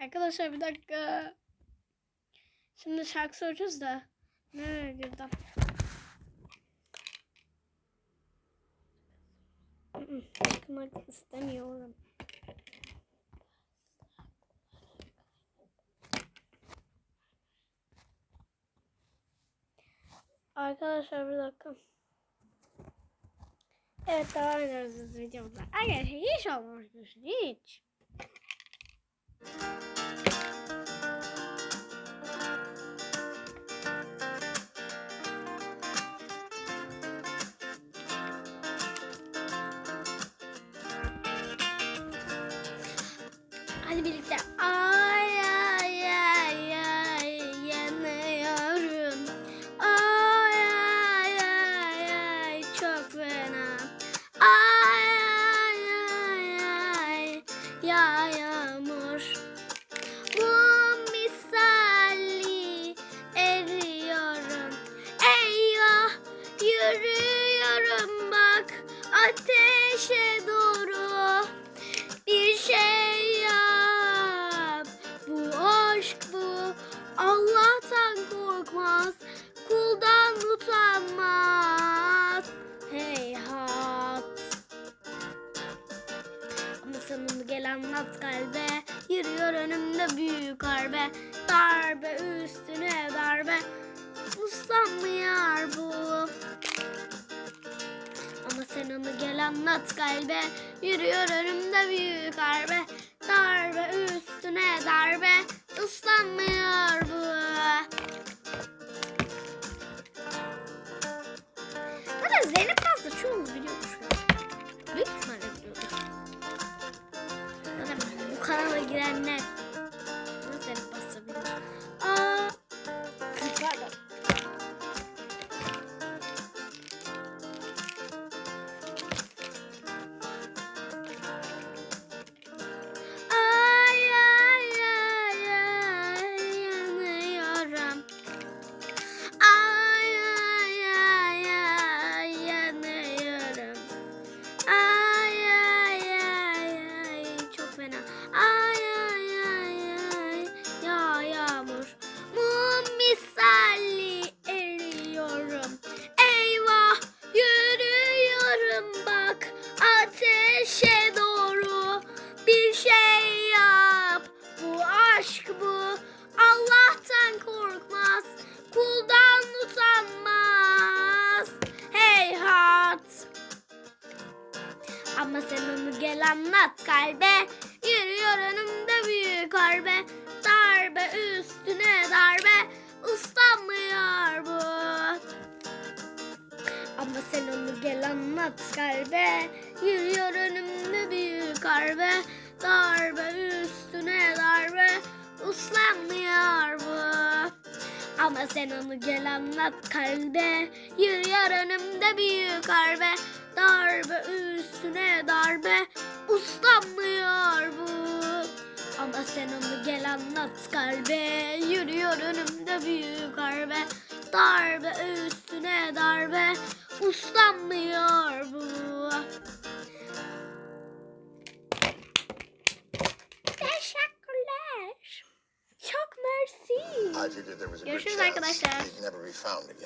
Arkadaşlar bir dakika. Şimdi şarkı söyleyeceğiz de. Nereye girdim? Çıkmak istemiyorum. Arkadaşlar bir dakika. Evet devam ediyoruz videomuza. Arkadaşlar hiç olmamış. Hiç. Hadi birlikte. Ay ay ay ay yanıyorum. Ay ay ay ay çok fena. Ay ay ay ay ya yağmur. Bu misali eriyorum. Eyvah yürüyorum bak ateşe doğru. Ama sonunu gel anlat kalbe. Yürüyor önümde büyük harbe. Darbe üstüne darbe. Uslanmıyor bu. Ama sen onu gel anlat kalbe. Yürüyor önümde büyük harbe. Darbe üstüne darbe. Uslanmıyor bu. 原来。Heyhat. Ama sen onu gel anlat kalbe. Yürüyor önümde büyük harbe. Darbe üstüne darbe. Uslanmıyor bu. Ama sen onu gel anlat kalbe. Yürüyor önümde büyük harbe. Darbe üstüne Ama sen onu gel anlat kalbe. Yürüyor önümde büyük harbe. Darbe üstüne darbe. Uslanmıyor bu. Ama sen onu gel anlat kalbe. Yürüyor önümde büyük harbe. Darbe üstüne darbe. Uslanmıyor bu. Figured there was a good Görüşürüz chance arkadaşlar. he'd never be found again.